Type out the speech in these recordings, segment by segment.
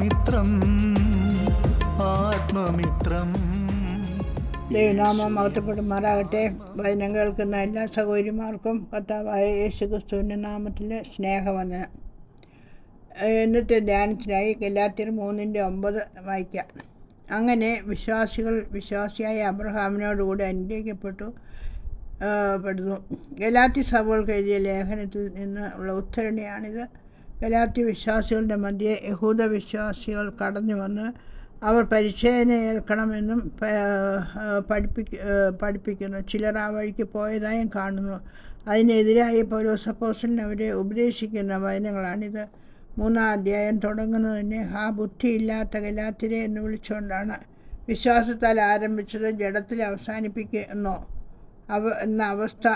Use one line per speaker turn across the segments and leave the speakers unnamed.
ആത്മമിത്രം ആത്മമിത്രം.
ദൈവനാമം മഹത്വപ്പെടുമാറാകട്ടെ. വചനം കേൾക്കുന്ന എല്ലാ സഹോദരിമാർക്കും കർത്താവായ യേശു ക്രിസ്തുവിന്റെ നാമത്തിൽ സ്നേഹവന്ദനം. ഇന്നത്തെ ധ്യാനത്തിനായി കല്ലാത്തിൽ മൂന്നിന്റെ ഒമ്പത് വായിക്കാം. അങ്ങനെ വിശ്വാസികൾ വിശ്വാസിയായ അബ്രഹാമിനോടുകൂടി അനുഗ്രഹിക്കപ്പെട്ടു പെടുന്നു. ഗലാത്തി സഭകൾക്ക് എഴുതിയ ലേഖനത്തിൽ നിന്ന് ഉള്ള ഉദ്ധരണിയാണിത്. ഗലാത്തി വിശ്വാസികളുടെ മധ്യേ യഹൂദ വിശ്വാസികൾ കടന്നു വന്ന് അവർ പരിച്ഛേദന ഏൽക്കണമെന്നും പഠിപ്പി പഠിപ്പിക്ക പഠിപ്പിക്കുന്നു. ചിലർ ആ വഴിക്ക് പോയതായും കാണുന്നു. അതിനെതിരായി പൗലോസപ്പോസലിന് അവരെ ഉപദേശിക്കുന്ന വചനങ്ങളാണിത്. മൂന്നാം അധ്യായം തുടങ്ങുന്നത് തുടങ്ങുന്നതിനെ ആ ബുദ്ധിയില്ലാത്ത ഗലാത്തിരെ എന്ന് വിളിച്ചുകൊണ്ടാണ് വിശ്വാസത്താൽ ആരംഭിച്ചത് ജഡത്തിൽ അവസാനിപ്പിക്കുന്നോ. അവ എന്ന അവസ്ഥ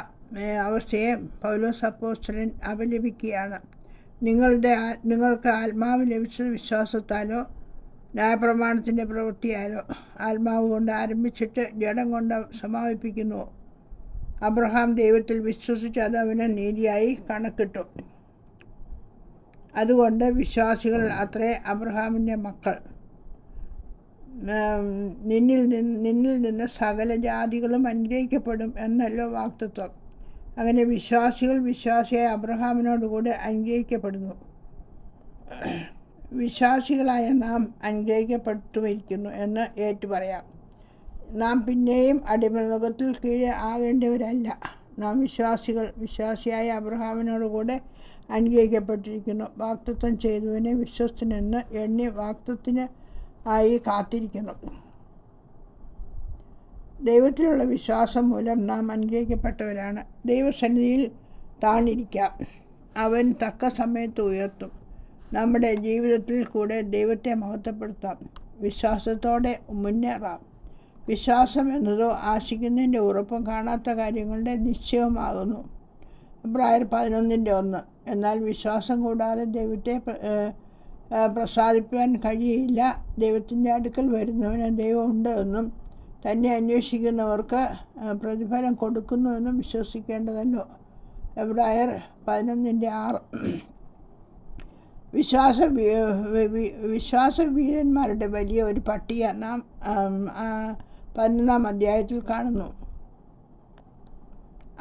അവസ്ഥയെ പൗലോസ് അപ്പോസ്തലൻ അപലപിക്കുകയാണ്. നിങ്ങളുടെ നിങ്ങൾക്ക് ആത്മാവ് ലഭിച്ച വിശ്വാസത്താലോ ന്യായപ്രമാണത്തിന്റെ പ്രവൃത്തിയാലോ ആത്മാവ് കൊണ്ട് ആരംഭിച്ചിട്ട് ജഡം കൊണ്ട് സമാപിപ്പിക്കുന്നു. അബ്രഹാം ദൈവത്തിൽ വിശ്വസിച്ച് അത് അവന് നീതിയായി കണക്കിട്ടു. അതുകൊണ്ട് വിശ്വാസികൾ അത്രേ അബ്രഹാമിന്റെ മക്കൾ. നിന്നിൽ നിന്ന് നിന്നിൽ നിന്ന് സകല ജാതികളും അനുഗ്രഹിക്കപ്പെടും എന്നല്ലോ വാക്തത്വം. അങ്ങനെ വിശ്വാസികൾ വിശ്വാസിയായ അബ്രഹാമിനോടുകൂടി അനുഗ്രഹിക്കപ്പെടുന്നു. വിശ്വാസികളായ നാം അനുഗ്രഹിക്കപ്പെട്ടുമിരിക്കുന്നു എന്ന് ഏറ്റു പറയാം. നാം പിന്നെയും അടിമനുഖത്തിൽ കീഴെ ആകേണ്ടവരല്ല. നാം വിശ്വാസികൾ വിശ്വാസിയായ അബ്രഹാമിനോടുകൂടെ അനുഗ്രഹിക്കപ്പെട്ടിരിക്കുന്നു. വാക്തത്വം ചെയ്തവനെ വിശ്വസ്തനെന്ന് എണ്ണി വാക്തത്തിന് ആയി കാത്തിരിക്കുന്നു. ദൈവത്തിലുള്ള വിശ്വാസം മൂലം നാം അനുഗ്രഹിക്കപ്പെട്ടവരാണ്. ദൈവസന്നിധിയിൽ താണിരിക്കാം. അവൻ തക്ക സമയത്ത് ഉയർത്തും. നമ്മുടെ ജീവിതത്തിൽ കൂടെ ദൈവത്തെ മഹത്വപ്പെടുത്താം. വിശ്വാസത്തോടെ മുന്നേറാം. വിശ്വാസം എന്നതോ ആശിക്കുന്നതിന്റെ ഉറപ്പും കാണാത്ത കാര്യങ്ങളുടെ നിശ്ചയമാകുന്നു എബ്രായർ പതിനൊന്നിന്റെ ഒന്ന്. എന്നാൽ വിശ്വാസം കൂടാതെ ദൈവത്തെ പ്രസാദിപ്പിക്കാൻ കഴിയില്ല. ദൈവത്തിന്റെ അടുക്കൽ വരുന്നവന് ദൈവമുണ്ട് എന്നും തന്നെ അന്വേഷിക്കുന്നവർക്ക് പ്രതിഫലം കൊടുക്കുന്നുവെന്നും വിശ്വസിക്കേണ്ടതല്ലോ. എബ്രായർ പതിനൊന്നിന്റെ ആറ്. വിശ്വാസ വിശ്വാസവീരന്മാരുടെ വലിയ ഒരു പട്ടിക നാം പതിനൊന്നാം അധ്യായത്തിൽ കാണുന്നു.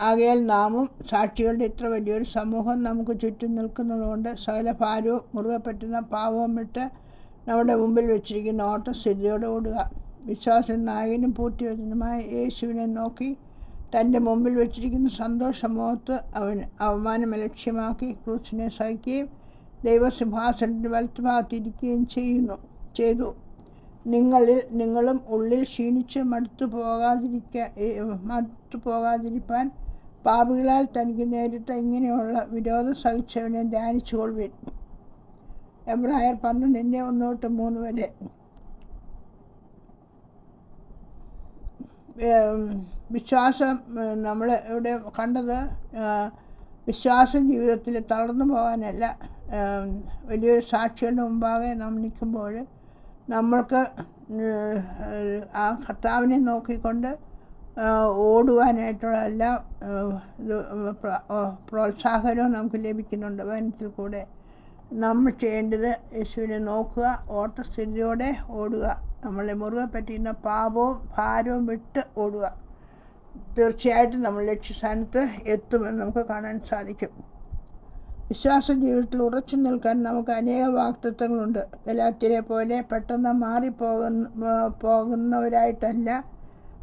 ആകയാൽ നാമും സാക്ഷികളുടെ ഇത്ര വലിയൊരു സമൂഹം നമുക്ക് ചുറ്റും നിൽക്കുന്നതുകൊണ്ട് സകല ഭാരവും മുറുകെ പറ്റുന്ന പാവവും വിട്ട് നമ്മുടെ മുമ്പിൽ വെച്ചിരിക്കുന്ന ഓട്ടം സ്ഥിതിയോടെ ഓടുക. വിശ്വാസം നായകനും പൂർത്തിവചനമായ യേശുവിനെ നോക്കി തന്റെ മുമ്പിൽ വെച്ചിരിക്കുന്ന സന്തോഷമോത്ത് അവൻ അവമാനം ലക്ഷ്യമാക്കി ക്രൂസിനെ സഹിക്കുകയും ദൈവസിംഹാസനത്തിന്റെ വലത്തുഭാഗത്തിരിക്കുകയും ചെയ്യുന്നു ചെയ്തു. നിങ്ങളിൽ നിങ്ങളും ഉള്ളിൽ ക്ഷീണിച്ച് മടുത്തു പോകാതിരിക്ക മടുത്തു പോകാതിരിക്കാൻ പാപികളാൽ തനിക്ക് നേരിട്ട ഇങ്ങനെയുള്ള വിരോധം സഹിച്ചവനെ ധ്യാനിച്ചുകൊള്ളുവിൻ. എബ്രായർ പന്ത്രണ്ടിന്റെ ഒന്ന് തൊട്ട് മൂന്ന് വരെ. വിശ്വാസം നമ്മൾ ഇവിടെ കണ്ടത് വിശ്വാസ ജീവിതത്തിൽ തളർന്നു പോകാനല്ല. വലിയൊരു സാക്ഷികളുടെ മുമ്പാകെ നാം നിൽക്കുമ്പോൾ നമ്മൾക്ക് ആ കർത്താവിനെ നോക്കിക്കൊണ്ട് ഓടുവാനായിട്ടുള്ള എല്ലാ പ്രോത്സാഹനവും നമുക്ക് ലഭിക്കുന്നുണ്ട് വനത്തിൽ കൂടെ. നമ്മൾ ചെയ്യേണ്ടത് യേശുവിനെ നോക്കുക ഓട്ടസ്ഥിതിയോടെ ഓടുക. നമ്മളെ മുറുകെ പറ്റിയുന്ന പാപവും ഭാരവും വിട്ട് ഓടുക. തീർച്ചയായിട്ടും നമ്മൾ ലക്ഷ്യസ്ഥാനത്ത് എത്തുമെന്ന് നമുക്ക് കാണാൻ സാധിക്കും. വിശ്വാസ ജീവിതത്തിൽ ഉറച്ചു നിൽക്കാൻ നമുക്ക് അനേക വാക്തത്വങ്ങളുണ്ട്. എല്ലാത്തിനെ പോലെ പെട്ടെന്ന് മാറിപ്പോകുന്ന പോകുന്നവരായിട്ടല്ല.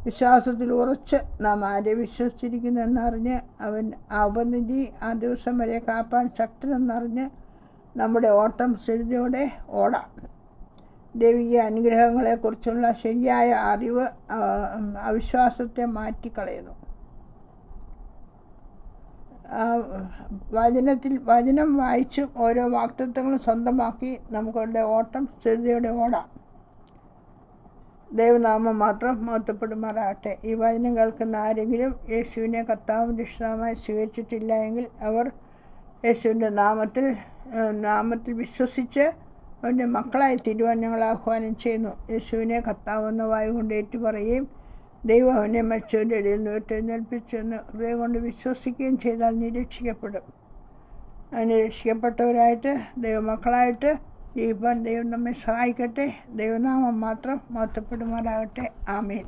വിശ്വാസത്തിൽ ഉറച്ച് നാം ആരെ വിശ്വസിച്ചിരിക്കുന്നെന്നറിഞ്ഞ് അവൻ ഉപനിധി ആ ദിവസം വരെ കാപ്പാൻ ശക്തനെന്നറിഞ്ഞ് നമ്മുടെ ഓട്ടം സ്ഥിരതയോടെ ഓടാം. ദൈവിക അനുഗ്രഹങ്ങളെക്കുറിച്ചുള്ള ശരിയായ അറിവ് അവിശ്വാസത്തെ മാറ്റിക്കളയുന്നു. വചനത്തിൽ വചനം വായിച്ചും ഓരോ വാക്തത്വങ്ങളും സ്വന്തമാക്കി നമുക്കുടെ ഓട്ടം സ്ഥിരതയുടെ ഓടാം. ദൈവനാമം മാത്രം മഹത്വപ്പെടുമാറാകട്ടെ. ഈ വചനം കേൾക്കുന്ന ആരെങ്കിലും യേശുവിനെ കർത്താവും രക്ഷിതാവുമായി സ്വീകരിച്ചിട്ടില്ല എങ്കിൽ അവർ യേശുവിന്റെ നാമത്തിൽ നാമത്തിൽ വിശ്വസിച്ച് അവന്റെ മക്കളായി തീരുവാൻ ഞങ്ങൾ ആഹ്വാനം ചെയ്യുന്നു. യേശുവിനെ കത്താവുന്ന വായു കൊണ്ട് ഏറ്റുപറയുകയും ദൈവം അവനെ മരിച്ചവന്റെ ഇടയിൽ നിന്ന് ഹൃദയം കൊണ്ട് വിശ്വസിക്കുകയും ചെയ്താൽ നിരീക്ഷിക്കപ്പെടും അങ്ങനെ രക്ഷിക്കപ്പെട്ടവരായിട്ട് ദൈവമക്കളായിട്ട് ജീവിപ്പാൻ ദൈവം നമ്മെ സഹായിക്കട്ടെ. ദൈവനാമം മാത്രം മഹത്വപ്പെടുമാറാകട്ടെ. ആമേൻ.